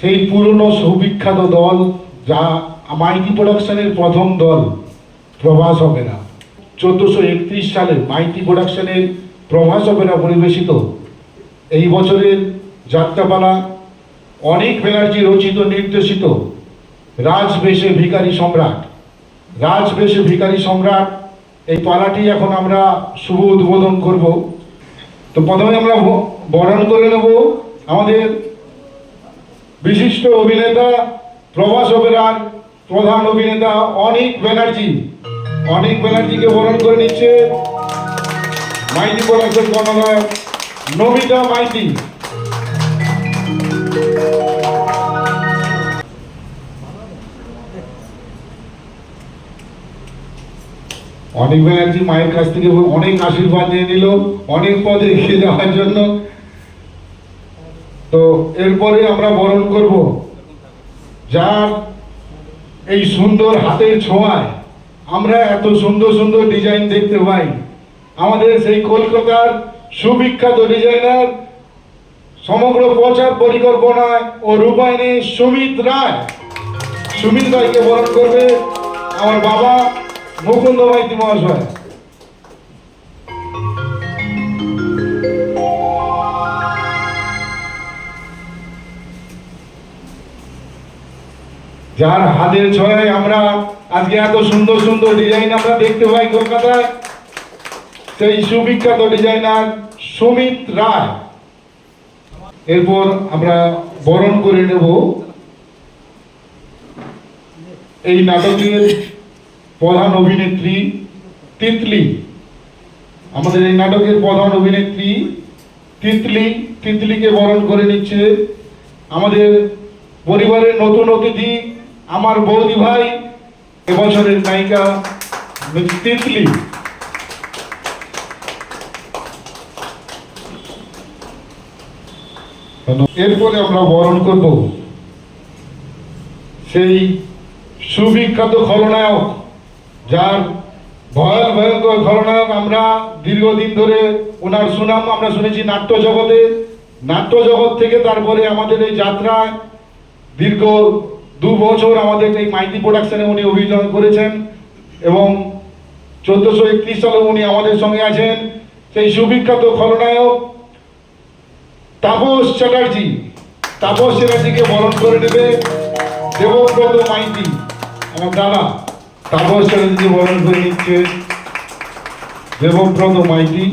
সেই পুরনো সুবিখ্যাত দল যা মাইটি প্রোডাকশনের প্রথম দল প্রভাস অপেরা চোদ্দোশো একত্রিশ সালে মাইটি প্রোডাকশনের প্রভাস অপেরা পরিবেশিত। এই বছরের যাত্রাপালা অনেক ব্যানার্জি রচিত, নির্দেশিত। রাজবেশে ভিখারি সম্রাট। রাজবেশে ভিখারি সম্রাট, এই পালাটি এখন আমরা শুভ উদ্বোধন করব। তো প্রথমে আমরা ব- বরণ করে নেব আমাদের বিশিষ্ট অভিনেতা, প্রভাস অপেরার প্রধান অভিনেতা অনিক ব্যানার্জি। অনিক ব্যানার্জিকে বরণ করে নিচ্ছে মাইতি প্রোডাকশন কর্ণধার নমিতা মাইতি। অনেক ব্যানার্জি মায়ের কাছ থেকে অনেক আশীর্বাদ নিয়ে নিল, অনেক পদে এগিয়ে যাওয়ার জন্য তো এরপরে আমরা বরণ করব। যার এই সুন্দর হাতের ছোঁয়ায় আমরা এত সুন্দর সুন্দর ডিজাইন দেখতে পাই। আমাদের সেই কলকাতার সুবিখ্যাত ডিজাইনার সমগ্র প্রচার পরিকল্পনায় ও রূপায়ণে সুমিত রায়। সুমিত রায়কে বরণ করবে আমার বাবা মুকুন্দ মাইতি মহাশয়। যার হাতের ছয় আমরা আজকে এত সুন্দর সুন্দর ডিজাইন আমরা দেখতে পাই কলকাতায়, সেই সুবিখ্যাত ডিজাইনার সুমিত রায়। এরপর আমরা বরণ করে নেব। এই নাটকের প্রধান অভিনেত্রী তিতলি। আমাদের এই নাটকের প্রধান অভিনেত্রী তিতলি, তিতলিকে বরণ করে নিচ্ছে আমাদের পরিবারের নতুন অতিথি আমার বৌদি ভাই এবছরের নায়িকা তিতলি। এরপরে আমরা বরণ করব সেই সুবিখ্যাত খলনায়ক, যার ভয়াল ভয়ঙ্কর খলনায়ক আমরা দীর্ঘদিন ধরে ওনার সুনাম আমরা শুনেছি নাট্য জগতে। নাট্য জগৎ থেকে তারপরে আমাদের এই যাত্রায় দীর্ঘ দু বছর আমাদের এই মাইতি প্রোডাকশনে উনি অভিযোগ করেছেন এবং চোদ্দশো একত্রিশ সালে উনি আমাদের সঙ্গে আছেন। সেই সুবিখ্যাত খলনায়ক তাপস চ্যাটার্জি। তাপস চ্যাটার্জিকে বরণ করে নেবে দেবব্রত মাইতি। আমার দাদা, তাপস চ্যাটার্জি বরণ করে নিচ্ছে দেবব্রত মাইতি।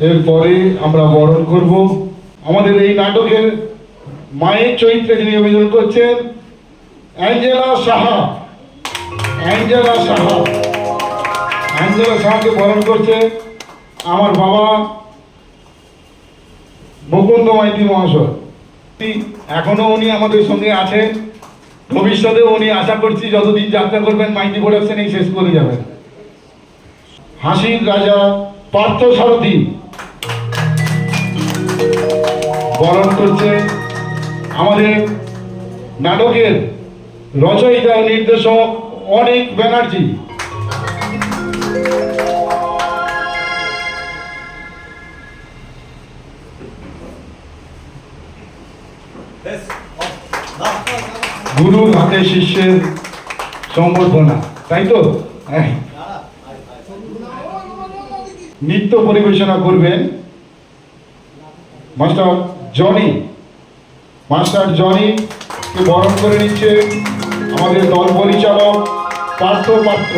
এরপরে আমরা বরণ করব। আমাদের এই নাটকের মায়ের চরিত্রে যিনি অভিনয় করছেন, Angela Saha. Angela Saha. Angela সাহাকে বরণ করছে আমার বাবা মুকুন্দ মাইতি মহাশয়। এখনও উনি আমাদের সঙ্গে আছেন। ভবিষ্যতে উনি আশা করছি যতদিন যাত্রা করবেন, মাইতি প্রোডাকশন এই শেষ করে যাবেন। হাসির রাজা পার্থ সারথী। বরণ করছে। আমাদের নাটকের রচয়িতা ও নির্দেশক অনেক ব্যানার্জি। গুরুর হাতে শিষ্যের সম্বর্ধনা, তাই তো? হ্যাঁ। নৃত্য পরিবেশনা করবেন মাস্টার জনি, মাস্টার জনি, কে বরণ করে নিচ্ছে আমাদের দল পরিচালক পার্থ পাত্র।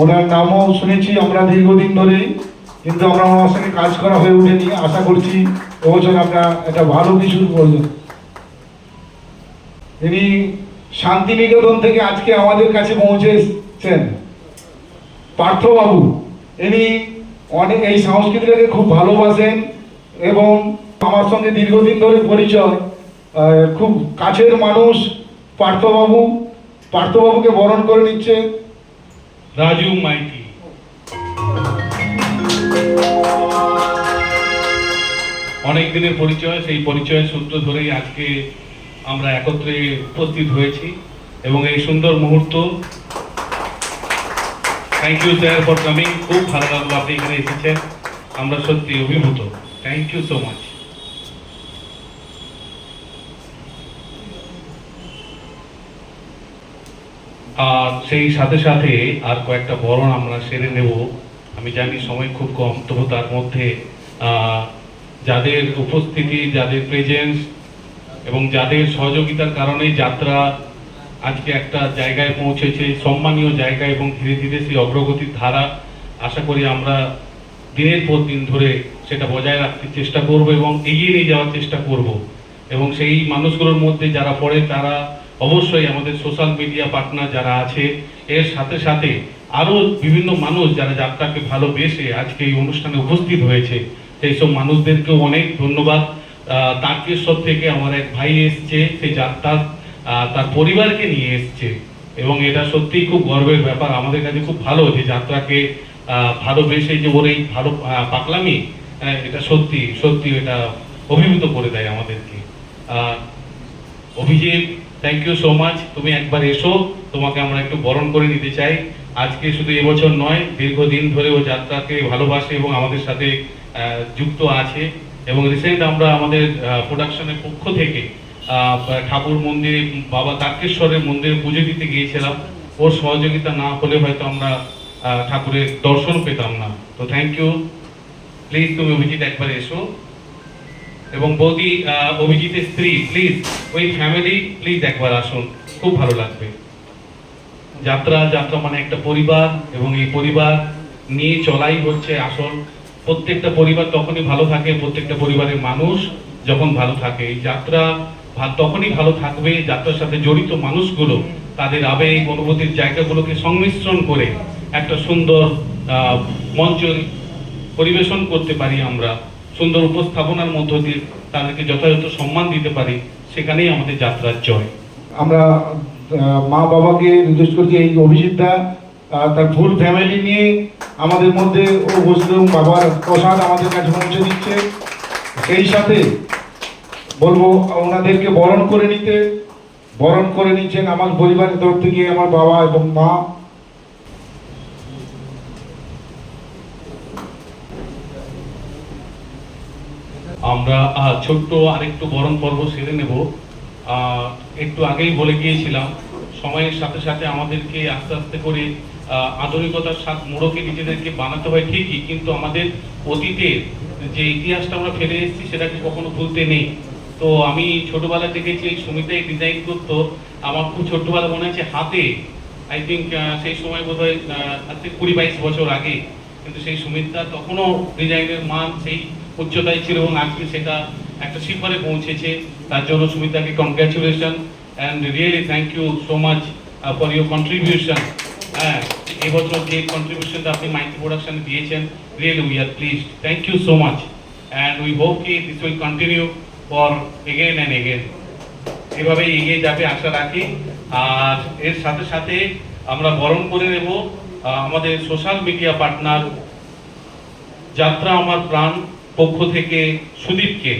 ওনার নামও শুনেছি আমরা দীর্ঘদিন ধরে কিন্তু আমরা ওনার সঙ্গে কাজ করা হয়ে ওঠেনি, আশা করছি এবছর আমরা একটা ভালো কিছু করবেন তিনি শান্তিনিকেতন থেকে আজকে আমাদের কাছে পৌঁছেছেন। পার্থবাবু, ইনি অনেক এই সংস্কৃতিটাকে খুব ভালোবাসেন এবং আমার সঙ্গে দীর্ঘদিন ধরে পরিচয় খুব কাছের মানুষ পার্থবাবু। পার্থবাবুকে বরণ করে নিচ্ছে। রাজু মাইতি। অনেক দিনের পরিচয়, সেই পরিচয়ের সূত্র ধরেই আজকে আমরা একত্রে উপস্থিত হয়েছি এবং এই সুন্দর মুহূর্ত thank you sir for coming খুব ভালো লাগল আপনি এখানে এসেছেন। আমরা সত্যি অভিভূত। থ্যাংক ইউ সো মাচ আর সেই সাথে সাথে আর কয়েকটা বরণ আমরা সেরে নেব। আমি জানি সময় খুব কম, তবু তার মধ্যে যাদের উপস্থিতি, যাদের প্রেজেন্স এবং যাদের সহযোগিতার কারণে যাত্রা আজকে একটা জায়গায় পৌঁছেছে সম্মানীয় জায়গা এবং ধীরে ধীরে সেই অগ্রগতির ধারা আশা করি আমরা দিনের পর দিন ধরে সেটা বজায় রাখতে চেষ্টা করব এবং এগিয়ে নিয়ে যাওয়ার চেষ্টা করব। এবং সেই মানুষগুলোর মধ্যে যারা পড়ে তারা অবশ্যই আমাদের সোশ্যাল মিডিয়া পার্টনার যারা আছে এর সাথে সাথে আরও বিভিন্ন মানুষ যারা যাত্রাকে ভালোবেসে আজকে এই অনুষ্ঠানে উপস্থিত হয়েছে সেই সব মানুষদেরকেও অনেক ধন্যবাদ। তারকেশ্বর থেকে আমার এক ভাই এসছে সেই যাত্রা আহ, তার পরিবারকে নিয়ে এসছে। এবং এটা সত্যিই খুব গর্বের ব্যাপার। আমাদের কাছে খুব ভালো যে যাত্রাকে ভালোবেসে যে ওর এই ভালো পাকলামি আহ, এটা সত্যি সত্যি এটা অভিভূত করে দেয় আমাদেরকে। Abhijit thank you so much তুমি একবার এসো তোমাকে আমরা একটু বরণ করে নিতে চাই। আজকে শুধু এবছর নয় দীর্ঘদিন ধরে ও যাত্রাকে ভালোবাসে এবং আমাদের সাথে যুক্ত আছে। এবং রিসেন্ট আমরা আমাদের প্রোডাকশনের পক্ষ থেকে ঠাকুর মন্দিরে, বাবা তারকেশ্বরের মন্দিরে পুজো দিতে গিয়েছিলাম। ওর সহযোগিতা না হলে হয়তো আমরা ঠাকুরের দর্শন পেতাম না। তো থ্যাংক ইউ প্লিজ তুমি অভিজিৎ একবার এসো। এবং বৌদি অভিজিতের স্ত্রী প্লিজ ওই ফ্যামিলি প্লিজ একবার আসুন। খুব ভালো লাগবে। যাত্রা যাত্রা মানে একটা পরিবার, এবং এই পরিবার নিয়ে চলাই হচ্ছে আসল। প্রত্যেকটা পরিবার তখনই ভালো থাকে, প্রত্যেকটা পরিবারের মানুষ যখন ভালো থাকে। এই যাত্রা তখনই ভালো থাকবে যাত্রার সাথে জড়িত মানুষগুলো তাদের আবেগ অনুভূতির জায়গাগুলোকে সংমিশ্রণ করে একটা সুন্দর মঞ্চ পরিবেশন করতে পারি আমরা সুন্দর উপস্থাপনার মধ্য দিয়ে তাদেরকে যথাযথ সম্মান দিতে পারি সেখানেই আমাদের যাত্রার জয়। আমরা মা বাবাকে রিকোয়েস্ট করছি এই অভিজিৎদা আহ, তার ফুল ফ্যামিলি নিয়ে আমাদের মধ্যে ও বসলে বাবার প্রসাদ আমাদের কাছে পৌঁছে দিচ্ছে। সেই সাথে বলব, ওনাদেরকে বরণ করে নিতে, বরণ করে নিচ্ছেন আমার পরিবারের তরফ থেকে আমার বাবা এবং মা। আমরা ছোট্ট আরেকটু বরণ পর্ব সেরে নেব। একটু আগেই বলে গিয়েছিলাম, সময়ের সাথে সাথে আমাদেরকে আস্তে আস্তে করে আধুনিকতার সাথ মোড়কে নিজেদেরকে বানাতে হয় ঠিকই, কিন্তু আমাদের অতীতের যে ইতিহাসটা আমরা ফেলে এসেছি, সেটাকে কখনো ভুলতে নেই। তো আমি ছোটবেলা দেখেছি এই সুমিতাই ডিজাইন করতো আমার খুব ছোট্টবেলা মনে আছে হাতে। আই থিঙ্ক সেই সময় বোধ হয় কুড়ি বাইশ বছর আগে। কিন্তু সেই সুমিতা তখনও ডিজাইনের মান সেই উচ্চতায় ছিল এবং আজকে সেটা একটা শিখরে পৌঁছেছে। তার জন্য সুমিতাকে congratulation and really thank you so much for your contribution হ্যাঁ এবছর যে কন্ট্রিবিউশনটা আপনি মাইক্রো প্রোডাকশন দিয়েছেন really we are please thank you so much and we hope কি this will continue for again and again এভাবে এগিয়ে যাবে আশা রাখি। আর এর সাথে সাথে আমরা বরণ করে নেব আমাদের সোশ্যাল মিডিয়া পার্টনার যাত্রা আমার প্রাণ পক্ষ থেকে সুদীপকে।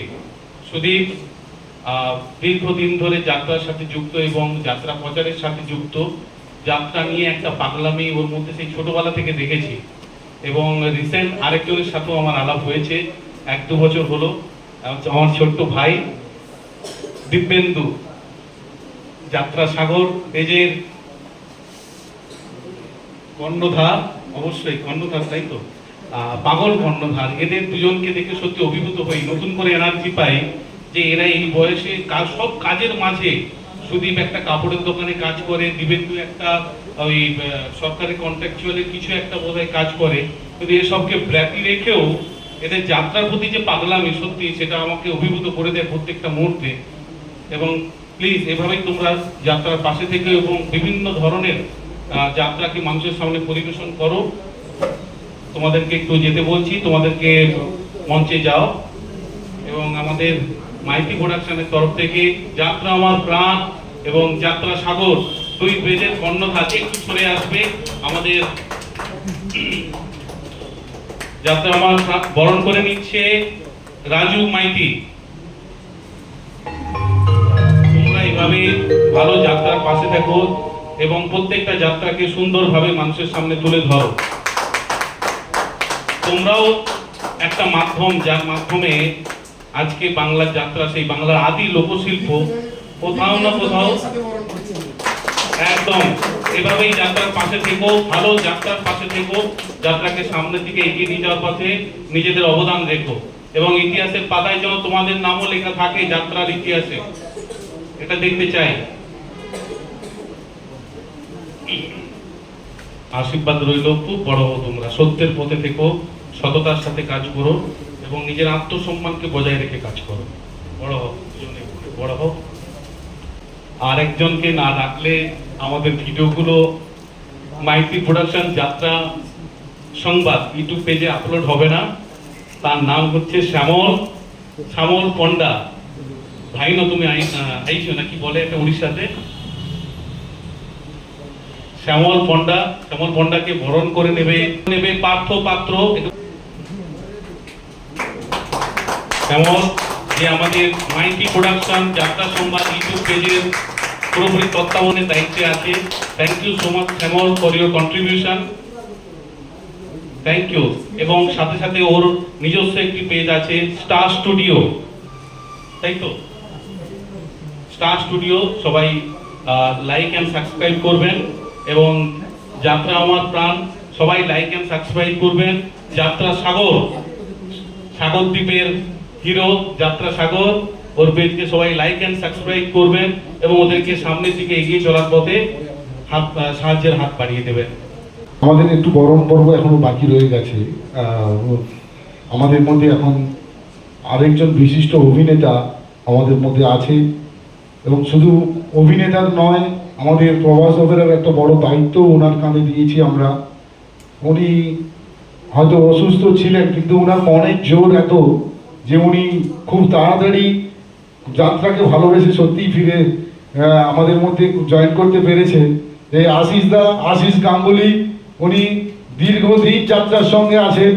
সুদীপ দীর্ঘদিন ধরে যাত্রার সাথে যুক্ত এবং যাত্রা প্রচারের সাথে যুক্ত। যাত্রা নিয়ে একটা পাগলামি ওর মধ্যে সেই ছোটবেলা থেকে দেখেছি। এবং রিসেন্ট আরেকজনের সাথেও আমার আলাপ হয়েছে। এক দু বছর হলো। আমার ছোট্ট ভাই দিব্যেন্দু যাত্রা সাগর পেজের কর্ণধার, অবশ্যই কর্ণধার তাই তো? পাগল কর্ণধার। এদের দুজনকে দেখে সত্যি অভিভূত হই। নতুন করে এনার্জি পাই যে এরা এই বয়সে সব কাজের মাঝে সুদীপ একটা কাপড়ের দোকানে কাজ করে দিবেন্দু একটা ওই সরকারি কন্ট্রাকচুয়ালের কিছু একটা বোধহয় কাজ করে। কিন্তু এসবকে ব্র্যাপি রেখেও এদের যাত্রার প্রতি যে পাগলামি, সত্যি সেটা আমাকে অভিভূত করে দেয় প্রত্যেকটা মুহূর্তে। এবং প্লিজ এভাবেই তোমরা যাত্রার পাশে থেকে এবং বিভিন্ন ধরনের যাত্রাকে মানুষের সামনে পরিবেশন করো। তোমাদেরকে একটু যেতে বলছি, তোমাদেরকে মঞ্চে যাও। এবং আমাদের মাইতি প্রোডাকশনের তরফ থেকে যাত্রা আমার প্রাণ এবং যাত্রা সাগর, দুই পেজের কর্ণধার একটু সরে আসবে। আমাদের যাত্রা আমার বরণ করে নিচ্ছে রাজু মাইতি। তোমরা এইভাবে ভালো যাত্রার পাশে থাকো এবং প্রত্যেকটা যাত্রাকে সুন্দরভাবে মানুষের সামনে তুলে ধরো। তোমরাও একটা মাধ্যম যার মাধ্যমে আজকে বাংলার যাত্রা, সেই বাংলার আদি লোকশিল্প কোথাও না কোথাও একদম। এভাবেই যাত্রার পাশে থেকো, ভালো যাত্রার পাশে থেকো, যাত্রাকে সামনের দিকে এগিয়ে নিয়ে যাওয়ার পথে নিজেদের অবদান রেখো। এবং ইতিহাসের পাতায় যেন তোমাদের নামও লেখা থাকে যাত্রার ইতিহাসে। এটা দেখতে চাই। আশীর্বাদ রইল, খুব বড় হো তোমরা। সত্যের পথে থেকো, সততার সাথে কাজ করো, এবং নিজের আত্মসম্মানকে বজায় রেখে কাজ করো। বড় হোক বড় হোক আর একজনকে না ডাকলে আমাদের ভিডিওগুলো মাইতি প্রোডাকশন যাত্রা সংবাদ ইউটিউব পেজে আপলোড হবে না। তার নাম হচ্ছে শ্যামল শ্যামল পণ্ডা। ভাই না তুমি আইছো নাকি বলে এটা উড়িষ্যাতে? শ্যামল পণ্ডা, শ্যামল পণ্ডাকে বরণ করে নেবে নেবে পার্থ পাত্র। শ্যামল, যে আমাদের মাইটি প্রোডাকশন যাত্রা সংবাদ ইউটিউব পেজের পুরোপুরি তত্ত্বাবধানের দায়িত্বে আছে thank you so much Shyamal for your contribution thank you এবং সাথে সাথে ওর নিজস্ব একটি পেজ আছে স্টার স্টুডিও তাই তো স্টার স্টুডিও সবাই লাইক অ্যান্ড সাবস্ক্রাইব করবেন। এবং যাত্রা আমার প্রাণ, সবাই লাইক অ্যান্ড সাবস্ক্রাইব করবেন। যাত্রা সাগর সাগর দ্বীপের হিরো যাত্রা সাগর। ওর পেজকে সবাই লাইক অ্যান্ড সাবস্ক্রাইব করবেন। এবং ওদেরকে সামনের দিকে এগিয়ে চলার পথে হাত সাহায্যের হাত বাড়িয়ে দেবেন। আমাদের একটু গরম পর্ব এখনও বাকি রয়ে গেছে। আমাদের মধ্যে এখন আরেকজন বিশিষ্ট অভিনেতা আমাদের মধ্যে আছে। এবং শুধু অভিনেতার নয়, আমাদের প্রভাস ওবেরার একটা বড় দায়িত্ব ওনার কাঁধে দিয়েছি আমরা। উনি হয়তো অসুস্থ ছিলেন, কিন্তু ওনার মনের জোর এত যে উনি খুব তাড়াতাড়ি যাত্রাকে ভালোবেসে সত্যিই ফিরে আমাদের মধ্যে জয়েন করতে পেরেছে। এই আশিস দা, আশিস গাঙ্গুলি, উনি দীর্ঘদিন যাত্রার সঙ্গে আছেন।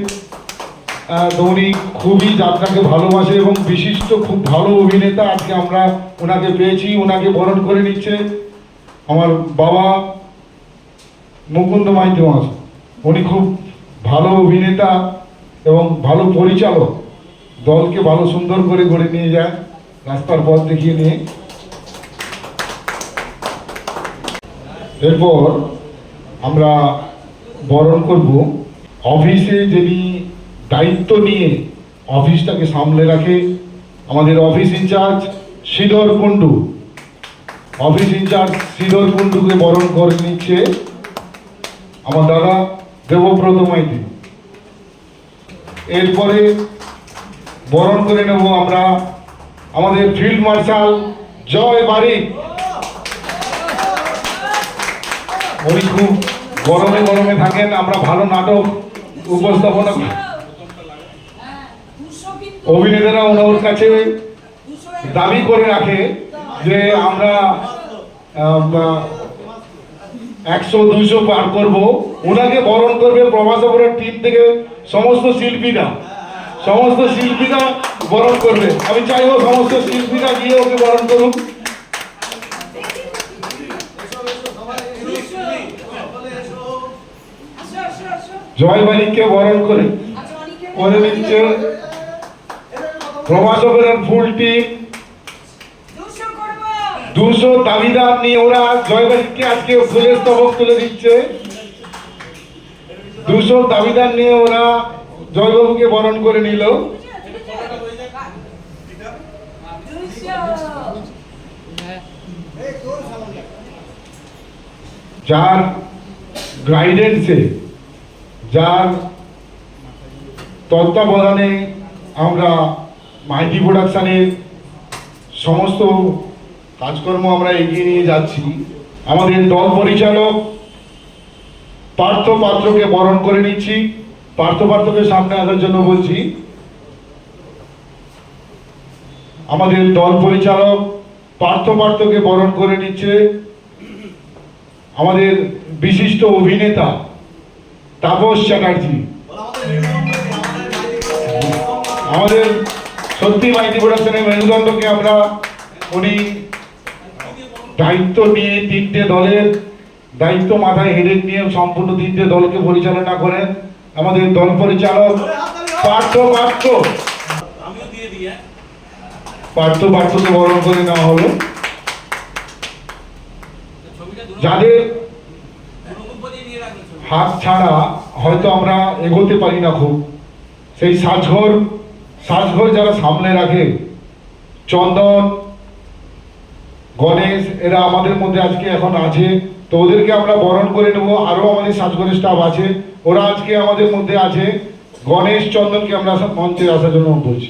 তো উনি খুবই যাত্রাকে ভালোবাসে এবং বিশিষ্ট, খুব ভালো অভিনেতা আজকে আমরা ওনাকে পেয়েছি, ওনাকে বরণ করে নিচ্ছে আমার বাবা মুকুন্দ মাইতি মাস উনি খুব ভালো অভিনেতা এবং ভালো পরিচালক। দলকে ভালো সুন্দর করে গড়ে নিয়ে যায় রাস্তার পথ দেখিয়ে নিয়ে। এরপর আমরা বরণ করব। অফিসে যিনি দায়িত্ব নিয়ে অফিসটাকে সামলে রাখে আমাদের office incharge Sridhar Kundu. Office incharge Sridhar কুণ্ডুকে বরণ করে নিচ্ছে আমার দাদা দেবব্রত মাইতি। এরপরে বরণ করে নেব আমরা আমাদের ফিল্ড মার্শাল জয় বারিক। উনি খুব গরমে গরমে থাকেন, আমরা ভালো নাটক উপস্থাপনা অভিনেতারা ওনার কাছে দাবি করে রাখে যে আমরা একশো, দুইশো পার করব। ওনাকে বরণ করবে প্রভাসপুরের টিম থেকে সমস্ত শিল্পীরা। সমস্ত শিল্পীরা বরণ করবে। আমি চাইব সমস্ত শিল্পীরা গিয়ে ওকে বরণ করুক। জয় বালিককে বরণ করে করে নিচ্ছে প্রভাসপুরের ফুল টিম। দুশো দাবিদার নিয়ে ওরা জয়বাড়িকে আজকে ফুলের স্তবক তুলে দিচ্ছে। দুশো দাবিদার নিয়ে ওরা জয়বাবুকে বরণ করে নিল। যার গাইডেন্সে যার তত্ত্বাবধানে আমরা মাইটি প্রোডাকশানের সমস্ত কাজকর্ম আমরা এগিয়ে নিয়ে যাচ্ছি। আমাদের দল পরিচালক পার্থ পাত্রকে বরণ করে নিচ্ছি। পার্থ পাত্রকে সামনে আসার জন্য বলছি, আমাদের দল পরিচালক পার্থ পাত্রকে বরণ করে নিচ্ছে আমাদের বিশিষ্ট অভিনেতা তাপস চ্যাটার্জি। আমাদের সত্যি মাইতি প্রোডাকশনের মেরুদণ্ডকে আমরা উনি দায়িত্ব নিয়ে তিনটে দলের দায়িত্ব মাথায় হেডেক নিয়ে সম্পূর্ণ তিনটে দলকে পরিচালনা করেন আমাদের দল পরিচালক পার্থ পার্থ। পার্থ পার্থকে বরণ করে নেওয়া হলো। যাদের হাত ছাড়া হয়তো আমরা এগোতে পারি না খুব। সেই সাজঘর সাজঘর যারা সামনে রাখে, চন্দন, গণেশ, এরা আমাদের মধ্যে আজকে এখন আছে। তো ওদেরকে আমরা বরণ করে নেব। আরও আমাদের সাজঘরের স্টাফ আছে। ওরা আজকে আমাদের মধ্যে আছে। গণেশ চন্দনকে আমরা মঞ্চে আসার জন্য বলছি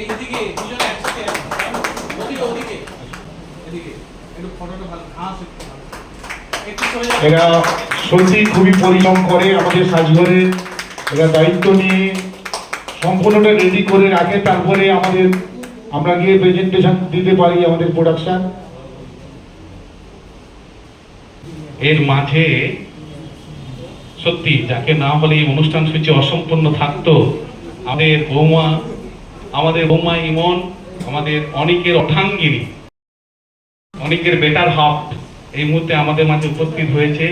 এইদিকে দুজনে একসাথে ওদিকে ওদিকে এদিকে একটু ফটোটা ভালো ঘাস একটু ভালো একটু সরে যাবে এরা সত্যি খুবই পরিশ্রম করে আমাদের সাজঘরে। এরা দায়িত্ব নিয়ে সম্পূর্ণটা রেডি করে রাখে, তারপরে আমাদের আমরা গিয়ে প্রেজেন্টেশন দিতে পারি আমাদের প্রোডাকশন এর মাঝে সত্যি যাকে না হলে এই অনুষ্ঠান সূচি অসম্পূর্ণ থাকতো, আমাদের বৌমা আমাদের বৌমা ইমন, আমাদের অনেকের অঠাঙ্গিনী, অনেকের বেটার হাফ এই মুহূর্তে আমাদের মাঝে উপস্থিত হয়েছে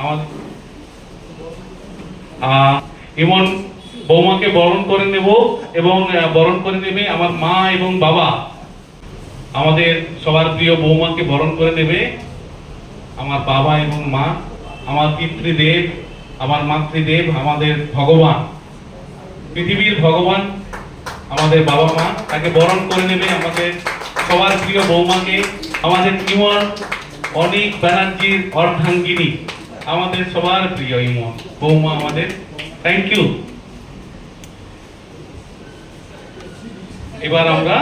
আমাদের ইমন বৌমাকে বরণ করে নেব এবং বরণ করে নেবে আমার মা এবং বাবা। আমাদের সবার প্রিয় বৌমাকে বরণ করে নেবে আমার বাবা এবং মা, আমার পিতৃদেব, আমার মাতৃদেব, আমাদের ভগবান। পৃথিবীর ভগবান আমাদের বাবা মা, তাকে বরণ করে নেবে আমাদের সবার প্রিয় বৌমাকে। আমাদের ইমন অনেক ব্যানার্জির অর্ধাঙ্গিনী। আমাদের সবার প্রিয় ইমন বৌমা আমাদের। থ্যাংক ইউ এবার আমরা